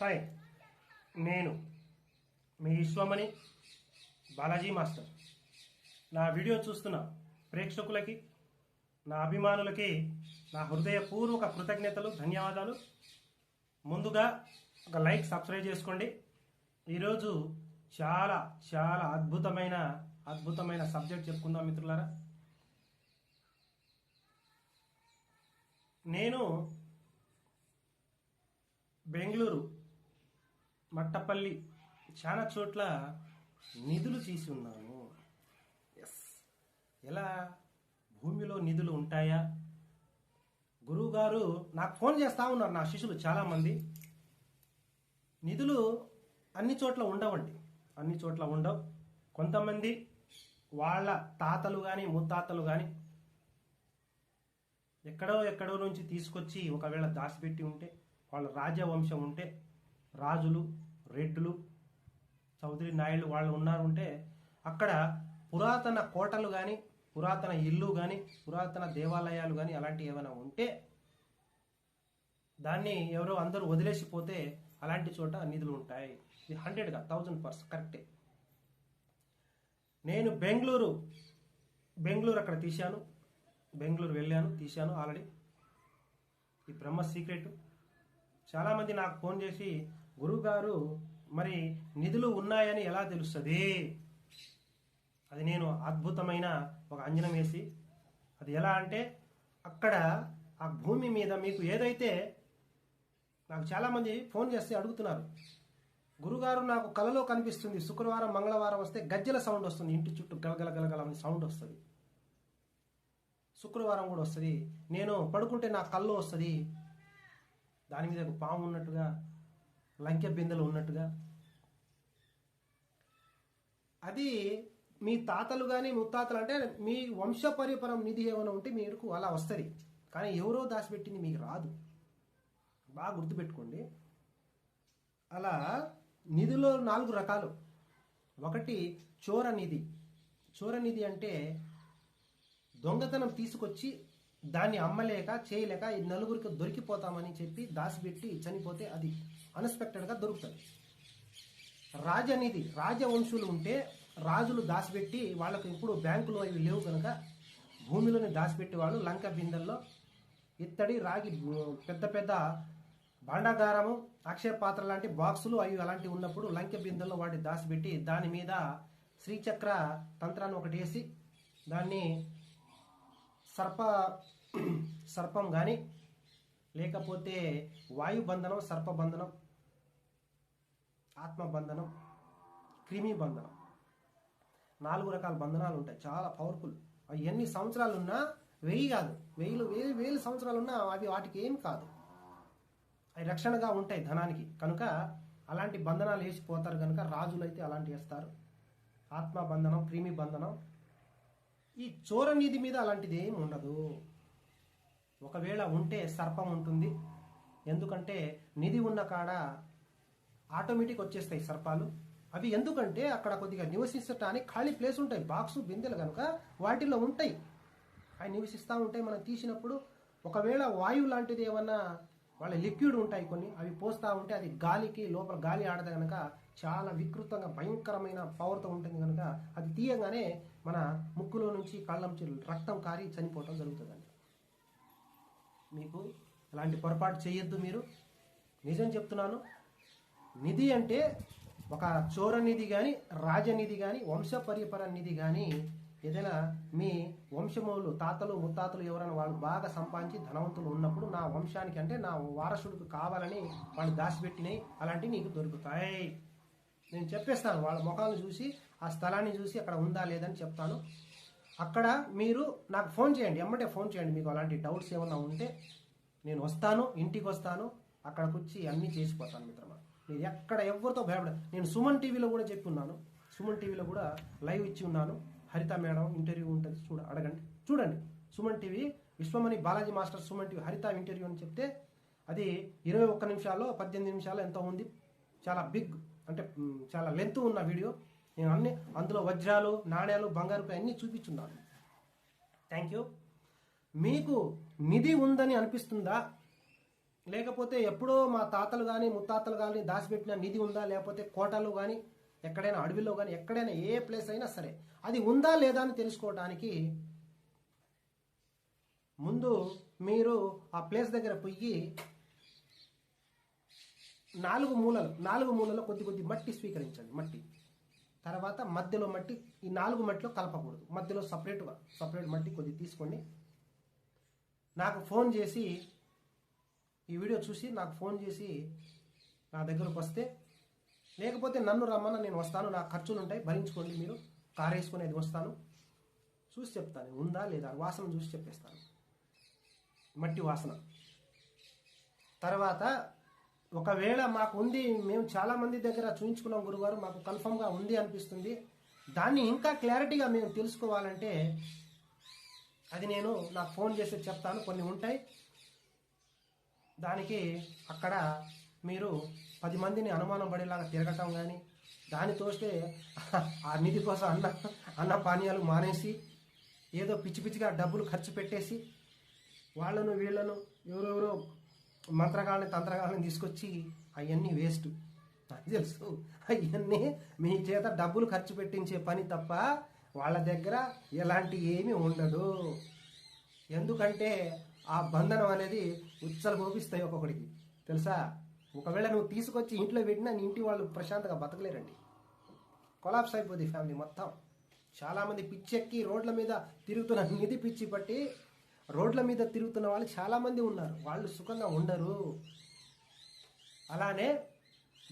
Hi నేను మీ Vishwamani Balaji master. నా వీడియో చూస్తున్న ప్రేక్షకులకి నా అభిమానులకి నా హృదయపూర్వక కృతజ్ఞతలు ధన్యవాదాలు. ముందుగా ఒక లైక్ సబ్స్క్రైబ్ చేసుకోండి. ఈరోజు చాలా చాలా అద్భుతమైన అద్భుతమైన సబ్జెక్ట్ చెప్పుకుందాం మిత్రులారా. నేను బెంగళూరు మట్టపల్లి చాలా చోట్ల నిధులు తీసి ఉన్నాను. ఎస్ ఎలా? భూమిలో నిధులు ఉంటాయా? గురువు గారు నాకు ఫోన్ చేస్తా ఉన్నారు నా శిష్యులు చాలామంది. నిధులు అన్ని చోట్ల ఉండవండి. అన్ని చోట్ల ఉండవు. కొంతమంది వాళ్ళ తాతలు కానీ ముత్తాతలు కానీ ఎక్కడో ఎక్కడో నుంచి తీసుకొచ్చి ఒకవేళ దాచిపెట్టి ఉంటే వాళ్ళ రాజవంశం ఉంటే రాజులు రెడ్డులు చౌదరి నాయుడు వాళ్ళు ఉన్నారు ఉంటే అక్కడ పురాతన కోటలు కానీ పురాతన ఇల్లు కానీ పురాతన దేవాలయాలు కానీ అలాంటివి ఏమైనా ఉంటే దాన్ని ఎవరో అందరూ వదిలేసిపోతే అలాంటి చోట నిధులు ఉంటాయి. ఇది హండ్రెడ్గా థౌజండ్ పర్సెంట్ కరెక్టే నేను బెంగళూరు బెంగళూరు అక్కడ తీశాను. బెంగళూరు వెళ్ళాను తీశాను ఆల్రెడీ. ఈ బ్రహ్మ సీక్రెట్ చాలామంది నాకు ఫోన్ చేసి గురువుగారు మరి నిధులు ఉన్నాయని ఎలా తెలుస్తుంది? అది నేను అద్భుతమైన ఒక అంజనం వేసి అది ఎలా అంటే అక్కడ ఆ భూమి మీద మీకు ఏదైతే నాకు చాలామంది ఫోన్ చేస్తే అడుగుతున్నారు గురుగారు నాకు కలలో కనిపిస్తుంది శుక్రవారం మంగళవారం వస్తే గజ్జల సౌండ్ వస్తుంది ఇంటి చుట్టూ గలగల గలగల అని సౌండ్ వస్తుంది. శుక్రవారం కూడా వస్తుంది. నేను పడుకుంటే నా కళ్ళు వస్తుంది. దాని మీద ఒక పాము ఉన్నట్టుగా లంకె బిందెలు ఉన్నట్టుగా. అది మీ తాతలు కానీ ముత్తాతలు అంటే మీ వంశపరిపరం నిధి ఏమైనా ఉంటే మీకు అలా వస్తుంది. కానీ ఎవరో దాచిపెట్టింది మీకు రాదు. బాగా గుర్తుపెట్టుకోండి. అలా నిధిలో నాలుగు రకాలు. ఒకటి చోర నిధి. చోర నిధి అంటే దొంగతనం తీసుకొచ్చి దాన్ని అమ్మలేక చేయలేక ఈ నలుగురికి దొరికిపోతామని చెప్పి దాచిపెట్టి చనిపోతే అది అన్ఎక్స్పెక్టెడ్గా దొరుకుతుంది. రాజనిధి రాజవంశులు ఉంటే రాజులు దాచిపెట్టి వాళ్ళకు ఇప్పుడు బ్యాంకులో ఇవి లేవు కనుక భూమిలోనే దాచిపెట్టి వాళ్ళు లంక బిందెల్లో. ఇత్తడి రాగి పెద్ద పెద్ద భాండాగారము అక్షయ పాత్ర లాంటి బాక్సులు అవి అలాంటివి ఉన్నప్పుడు లంక బిందెల్లో వాటి దాచిపెట్టి దాని మీద శ్రీచక్ర తంత్రాన్ని ఒకటి వేసి దాన్ని సర్ప సర్పం కానీ లేకపోతే వాయుబంధనం సర్పబంధనం ఆత్మబంధనం క్రిమి బంధనం నాలుగు రకాల బంధనాలు ఉంటాయి. చాలా పవర్ఫుల్. అవి ఎన్ని సంవత్సరాలు ఉన్నా వెయ్యి కాదు. వెయ్యిలు వేలు వేలు సంవత్సరాలున్నా అవి వాటికి ఏం కాదు. అవి రక్షణగా ఉంటాయి ధనానికి. కనుక అలాంటి బంధనాలు వేసిపోతారు కనుక రాజులైతే అలాంటి వేస్తారు. ఆత్మ బంధనం క్రిమి బంధనం ఈ చోర నిధి మీద అలాంటిది ఏమి ఉండదు. ఒకవేళ ఉంటే సర్పం ఉంటుంది. ఎందుకంటే నిధి ఉన్న కాడ ఆటోమేటిక్ వచ్చేస్తాయి సర్పాలు. అవి ఎందుకంటే అక్కడ కొద్దిగా నివసించటానికి ఖాళీ ప్లేస్ ఉంటాయి. బాక్సు బిందెలు కనుక వాటిలో ఉంటాయి. అవి నివసిస్తూ ఉంటాయి. మనం తీసినప్పుడు ఒకవేళ వాయువు లాంటిది ఏమన్నా వాళ్ళ లిక్విడ్ ఉంటాయి కొన్ని అవి పోస్తూ ఉంటే అది గాలికి లోపల గాలి ఆడదు కనుక చాలా వికృతంగా భయంకరమైన పవర్తో ఉంటుంది కనుక అది తీయగానే మన ముక్కులో నుంచి కళ్ళ నుంచి రక్తం కారి చనిపోవటం జరుగుతుందండి. మీకు అలాంటి పొరపాటు చేయొద్దు మీరు. నిజం చెప్తున్నాను నిధి అంటే ఒక చోర నిధి కానీ రాజనిధి కానీ వంశపరిపర నిధి కానీ ఏదైనా మీ వంశములు తాతలు ముత్తాతలు ఎవరైనా వాళ్ళు బాగా సంపాదించి ధనవంతులు ఉన్నప్పుడు నా వంశానికి అంటే నా వారసుడికి కావాలని వాళ్ళు దాచిపెట్టినాయి అలాంటివి నీకు దొరుకుతాయి. నేను చెప్పేస్తాను వాళ్ళ ముఖాలను చూసి ఆ స్థలాన్ని చూసి అక్కడ ఉందా లేదని చెప్తాను. అక్కడ మీరు నాకు ఫోన్ చేయండి ఎమ్మటే ఫోన్ చేయండి మీకు అలాంటి డౌట్స్ ఏమన్నా ఉంటే నేను వస్తాను ఇంటికి వస్తాను అక్కడికి వచ్చి అన్నీ చేసిపోతాను మిత్రమా. మీరు ఎక్కడ ఎవరితో భయపడ నేను సుమన్ టీవీలో కూడా చెప్పి ఉన్నాను సుమన్ టీవీలో కూడా లైవ్ ఇచ్చి ఉన్నాను. హరిత మేడం ఇంటర్వ్యూ ఉంటుంది. చూడ అడగండి. చూడండి. Suman TV Vishwamani Balaji master Suman TV Haritha interview అని చెప్తే అది ఇరవై ఒక్క నిమిషాల్లో పద్దెనిమిది నిమిషాలు ఎంతో ఉంది? చాలా బిగ్ అంటే చాలా లెంత్ ఉన్న వీడియో. నేను అన్ని అందులో వజ్రాలు నాణ్యాలు బంగారుపై అన్నీ చూపించున్నాను. Thank you. మీకు నిధి ఉందని అనిపిస్తుందా? లేకపోతే ఎప్పుడో మా తాతలు కానీ ముత్తాతలు కానీ దాచిపెట్టిన నిధి ఉందా? లేకపోతే కోటలు కానీ ఎక్కడైనా అడవిలో కానీ ఎక్కడైనా ఏ ప్లేస్ అయినా సరే అది ఉందా లేదా అని తెలుసుకోవడానికి ముందు మీరు ఆ ప్లేస్ దగ్గర పొయ్యి నాలుగు మూలలు నాలుగు మూలలో కొద్ది కొద్ది మట్టి స్వీకరించండి మట్టి. తర్వాత మధ్యలో మట్టి ఈ నాలుగు మట్టిలో కలపకూడదు. మధ్యలో సపరేట్గా సపరేట్ మట్టి కొద్ది తీసుకోండి. నాకు ఫోన్ చేసి ఈ వీడియో చూసి నాకు ఫోన్ చేసి నా దగ్గరకు వస్తే లేకపోతే నన్ను రమ్మన్న నేను వస్తాను నా ఖర్చులు ఉంటాయి భరించుకోండి మీరు. కార్ వేసుకునేది వస్తాను. చూసి చెప్తాను. ఉందా లేదా వాసన చూసి చెప్పేస్తాను. మట్టి వాసన. తర్వాత ఒకవేళ మాకు ఉంది మేము చాలామంది దగ్గర చూయించుకున్నాం గురుగారు మాకు కన్ఫర్మ్గా ఉంది అనిపిస్తుంది. దాన్ని ఇంకా క్లారిటీగా మేము తెలుసుకోవాలంటే అది నేను నాకు ఫోన్ చేసి చెప్తాను. కొన్ని ఉంటాయి. దానికి అక్కడ మీరు పది మందిని అనుమానం పడేలాగా తిరగటం కానీ దాన్ని తోస్తే ఆ నిధి కోసం అన్న అన్న పానీయాలు మానేసి ఏదో పిచ్చి పిచ్చిగా డబ్బులు ఖర్చు పెట్టేసి వాళ్ళను వీళ్ళను ఎవరెవరో మంత్రగాళ్ళని తంత్రగాళ్ళని తీసుకొచ్చి అవన్నీ వేస్ట్. నాకు తెలుసు. అవన్నీ మీ చేత డబ్బులు ఖర్చు పెట్టించే పని తప్ప వాళ్ళ దగ్గర ఎలాంటి ఏమీ ఉండదు. ఎందుకంటే ఆ బంధనం అనేది ఉచ్చలు కోపిస్తాయి ఒక్కొక్కడికి. తెలుసా? ఒకవేళ నువ్వు తీసుకొచ్చి ఇంట్లో పెట్టినా నీ ఇంటి వాళ్ళు ప్రశాంతంగా బతకలేరండి. కొలాప్స్ అయిపోద్ది ఫ్యామిలీ మొత్తం. చాలామంది పిచ్చెక్కి రోడ్ల మీద తిరుగుతున్న నిధి పిచ్చి పట్టి రోడ్ల మీద తిరుగుతున్న వాళ్ళు చాలామంది ఉన్నారు. వాళ్ళు సుఖంగా ఉండరు. అలానే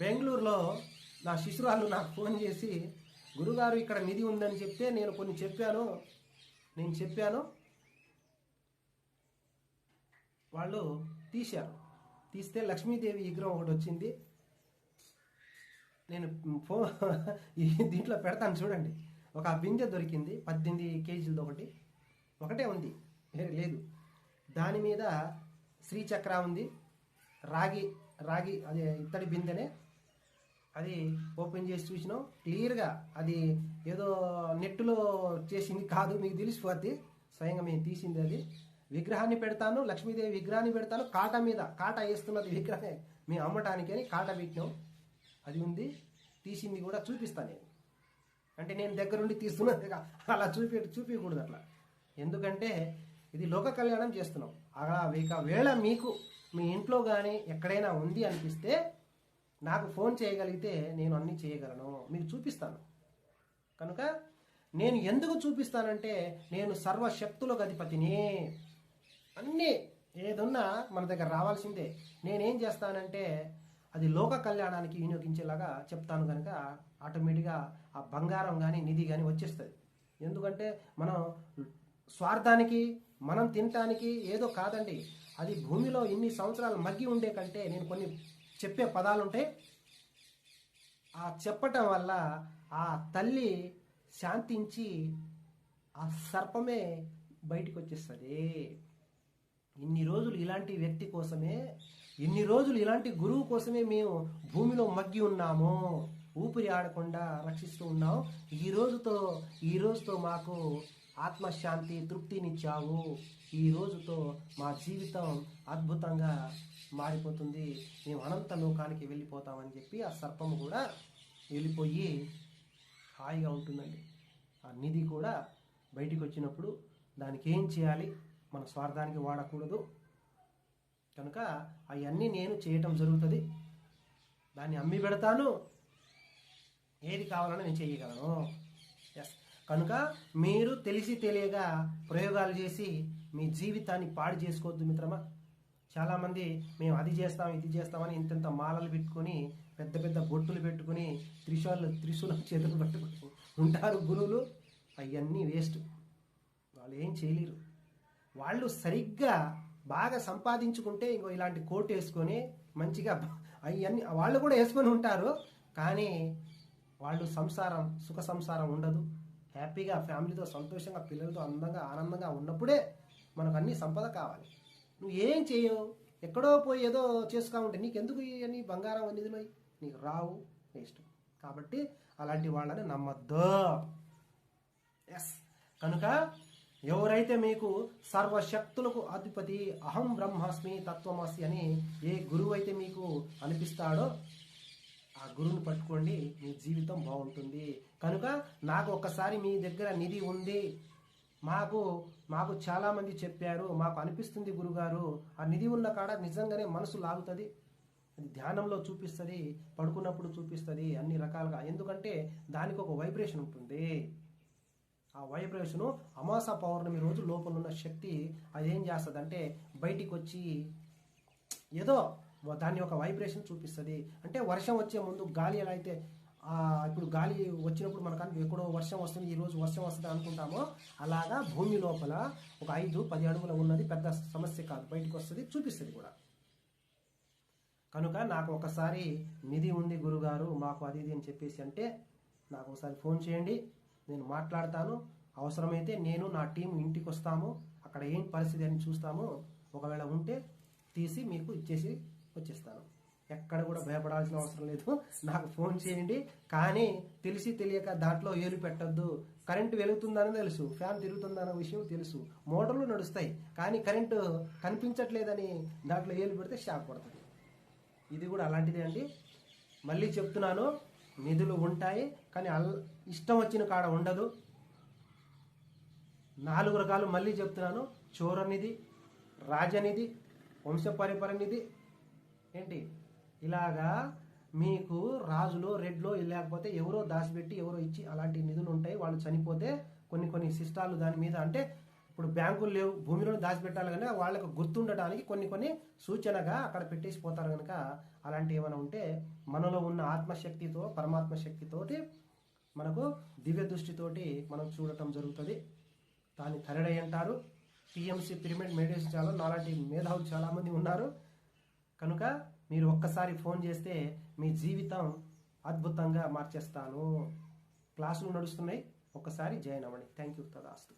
బెంగళూరులో నా శిశురాలు నాకు ఫోన్ చేసి గురుగారు ఇక్కడ నిధి ఉందని చెప్తే నేను కొన్ని చెప్పాను. నేను చెప్పాను. వాళ్ళు తీశారు. తీస్తే లక్ష్మీదేవి విగ్రహం ఒకటి వచ్చింది. నేను ఫో దీంట్లో పెడతాను చూడండి. ఒక బిందె దొరికింది పద్దెనిమిది కేజీలది ఒకటి. ఒకటే ఉంది వేరే లేదు. దాని మీద శ్రీచక్ర ఉంది. రాగి రాగి అది ఇత్తడి బిందెనే. అది ఓపెన్ చేసి చూసినాం. క్లియర్గా అది ఏదో నెట్టులో చేసింది కాదు మీకు తెలిసిపోద్ది. స్వయంగా మేము తీసింది అది. విగ్రహాన్ని పెడతాను లక్ష్మీదేవి విగ్రహాన్ని పెడతాను కాట మీద కాట వేస్తున్నది విగ్రహమే. మేము అమ్మటానికి అని కాట పెట్టినాం. అది ఉంది తీసింది కూడా చూపిస్తాను నేను. అంటే నేను దగ్గరుండి తీస్తున్నది అలా చూపి చూపించకూడదు అట్లా. ఎందుకంటే ఇది లోక కళ్యాణం చేస్తున్నాం. అలా వేళ మీకు మీ ఇంట్లో కానీ ఎక్కడైనా ఉంది అనిపిస్తే నాకు ఫోన్ చేయగలిగితే నేను అన్నీ చేయగలను. మీకు చూపిస్తాను. కనుక నేను ఎందుకు చూపిస్తానంటే నేను సర్వశక్తులకు అధిపతిని. అన్నీ ఏదున్నా మన దగ్గర రావాల్సిందే. నేనేం చేస్తానంటే అది లోక కళ్యాణానికి వినియోగించేలాగా చెప్తాను కనుక ఆటోమేటిక్గా ఆ బంగారం కానీ నిధి కానీ వచ్చేస్తుంది. ఎందుకంటే మనం స్వార్థానికి మనం తినటానికి ఏదో కాదండి. అది భూమిలో ఇన్ని సంవత్సరాలు మగ్గి ఉండే కంటే నేను కొన్ని చెప్పే పదాలు ఉంటాయి ఆ చెప్పటం వల్ల ఆ తల్లి శాంతించి ఆ సర్పమే బయటికి వచ్చేస్తుంది ఇన్ని రోజులు ఇలాంటి వ్యక్తి కోసమే ఇన్ని రోజులు ఇలాంటి గురువు కోసమే మేము భూమిలో మగ్గి ఉన్నాము ఊపిరి ఆడకుండా రక్షిస్తూ ఉన్నాం. ఈ రోజుతో ఈ రోజుతో మాకు ఆత్మశాంతి తృప్తినిచ్చావు. ఈ రోజుతో మా జీవితం అద్భుతంగా మారిపోతుంది. మేము అనంత లోకానికి వెళ్ళిపోతామని చెప్పి ఆ సర్పము కూడా వెళ్ళిపోయి హాయిగా ఉంటుందండి. ఆ నిధి కూడా బయటికి వచ్చినప్పుడు దానికి ఏం చేయాలి? మన స్వార్థానికి వాడకూడదు. కనుక అవన్నీ నేను చేయటం జరుగుతుంది. దాన్ని అమ్మి పెడతాను. ఏది కావాలన్నా నేను చేయగలను. ఎస్ కనుక మీరు తెలిసి తెలియగా ప్రయోగాలు చేసి మీ జీవితాన్ని పాడు చేసుకోవద్దు మిత్రమా. చాలామంది మేము అది చేస్తాం ఇది చేస్తామని ఇంతంత మాలలు పెట్టుకొని పెద్ద పెద్ద బొట్టులు పెట్టుకుని త్రిశూలు త్రిశూలం చేతులు పట్టుకుని ఉంటారు గురువులు. అవన్నీ వేస్ట్. వాళ్ళు ఏం చేయలేరు. వాళ్ళు సరిగ్గా బాగా సంపాదించుకుంటే ఇంకో ఇలాంటి కోట్ వేసుకొని మంచిగా అవన్నీ వాళ్ళు కూడా వేసుకొని ఉంటారు. కానీ వాళ్ళు సంసారం సుఖ సంసారం ఉండదు. హ్యాపీగా ఫ్యామిలీతో సంతోషంగా పిల్లలతో అందంగా ఆనందంగా ఉన్నప్పుడే మనకు అన్ని సంపద కావాలి. నువ్వు ఏం చేయవు. ఎక్కడో పోయి ఏదో చేసుకో ఉంటే నీకెందుకు ఇవన్నీ బంగారం నిధులు నీకు రావు వేస్ట్ కాబట్టి అలాంటి వాళ్ళని నమ్మద్దు. ఎస్ కనుక ఎవరైతే మీకు సర్వశక్తులకు అధిపతి అహం బ్రహ్మాస్మి తత్వమస్మి అని ఏ గురువు అయితే మీకు అనిపిస్తాడో ఆ గురువుని పట్టుకోండి మీ జీవితం బాగుంటుంది. కనుక నాకు ఒక్కసారి మీ దగ్గర నిధి ఉంది. మాకు మాకు చాలామంది చెప్పారు మాకు అనిపిస్తుంది గురుగారు ఆ నిధి ఉన్న కాడ నిజంగానే మనసు లాగుతుంది అది ధ్యానంలో చూపిస్తుంది పడుకున్నప్పుడు చూపిస్తుంది అన్ని రకాలుగా. ఎందుకంటే దానికి ఒక వైబ్రేషన్ ఉంటుంది. ఆ వైబ్రేషను అమాస పౌర్ణమి రోజు లోపల ఉన్న శక్తి అది ఏం చేస్తుంది అంటే బయటికి వచ్చి ఏదో దాని యొక్క వైబ్రేషన్ చూపిస్తుంది. అంటే వర్షం వచ్చే ముందు గాలి ఎలా అయితే ఇప్పుడు గాలి వచ్చినప్పుడు మనకు ఎక్కడో వర్షం వస్తుంది ఈ రోజు వర్షం వస్తుంది అనుకుంటామో అలాగా భూమి లోపల ఒక ఐదు పది అడుగుల ఉన్నది పెద్ద సమస్య కాదు. బయటకు వస్తుంది చూపిస్తుంది కూడా. కనుక నాకు ఒకసారి నిధి ఉంది గురుగారు మాకు అది ఇది అని చెప్పేసి అంటే నాకు ఒకసారి ఫోన్ చేయండి. నేను మాట్లాడతాను. అవసరమైతే నేను నా టీం ఇంటికి వస్తాము అక్కడ ఏం పరిస్థితి అని చూస్తాము. ఒకవేళ ఉంటే తీసి మీకు ఇచ్చేసి వచ్చేస్తాను. ఎక్కడ కూడా భయపడాల్సిన అవసరం లేదు. నాకు ఫోన్ చేయండి. కానీ తెలిసి తెలియక దాంట్లో ఏలు పెట్టద్దు. కరెంటు వెలుగుతుందని తెలుసు. ఫ్యాన్ తిరుగుతుందన్న విషయం తెలుసు. మోటార్లు నడుస్తాయి. కానీ కరెంటు కనిపించట్లేదని దాంట్లో ఏలు పెడితే షాక్ పడుతుంది ఇది కూడా అలాంటిదే అండి. మళ్ళీ చెప్తున్నాను. నిధులు ఉంటాయి. కానీ అల్ ఇష్టం వచ్చిన కాడ ఉండదు. నాలుగు రకాలు మళ్ళీ చెప్తున్నాను. చోరనిధి రాజనిధి వంశపరిపర నిధి ఏంటి? ఇలాగా మీకు రాజులో రెడ్లో లేకపోతే ఎవరో దాచిపెట్టి ఎవరో ఇచ్చి అలాంటి నిధులు ఉంటాయి. వాళ్ళు చనిపోతే కొన్ని కొన్ని శిష్టాలు దాని మీద అంటే ఇప్పుడు బ్యాంకులు లేవు భూమిలో దాచిపెట్టాలి కనుక వాళ్ళకు గుర్తుండటానికి కొన్ని కొన్ని సూచనగా అక్కడ పెట్టేసి పోతారు కనుక అలాంటి ఏమైనా ఉంటే మనలో ఉన్న ఆత్మశక్తితో పరమాత్మ శక్తితోటి మనకు దివ్య దృష్టితోటి మనం చూడటం జరుగుతుంది. దాన్ని థరడై అంటారు. టీఎంసీ పిరమిడ్ మెడిటేషన్ చాలా నాలాంటి మేధావులు చాలామంది ఉన్నారు. కనుక మీరు ఒక్కసారి ఫోన్ చేస్తే మీ జీవితం అద్భుతంగా మార్చేస్తాను. క్లాసులు నడుస్తున్నాయి. ఒక్కసారి జాయిన్ అవ్వండి. థ్యాంక్ యూ తదాస్తు.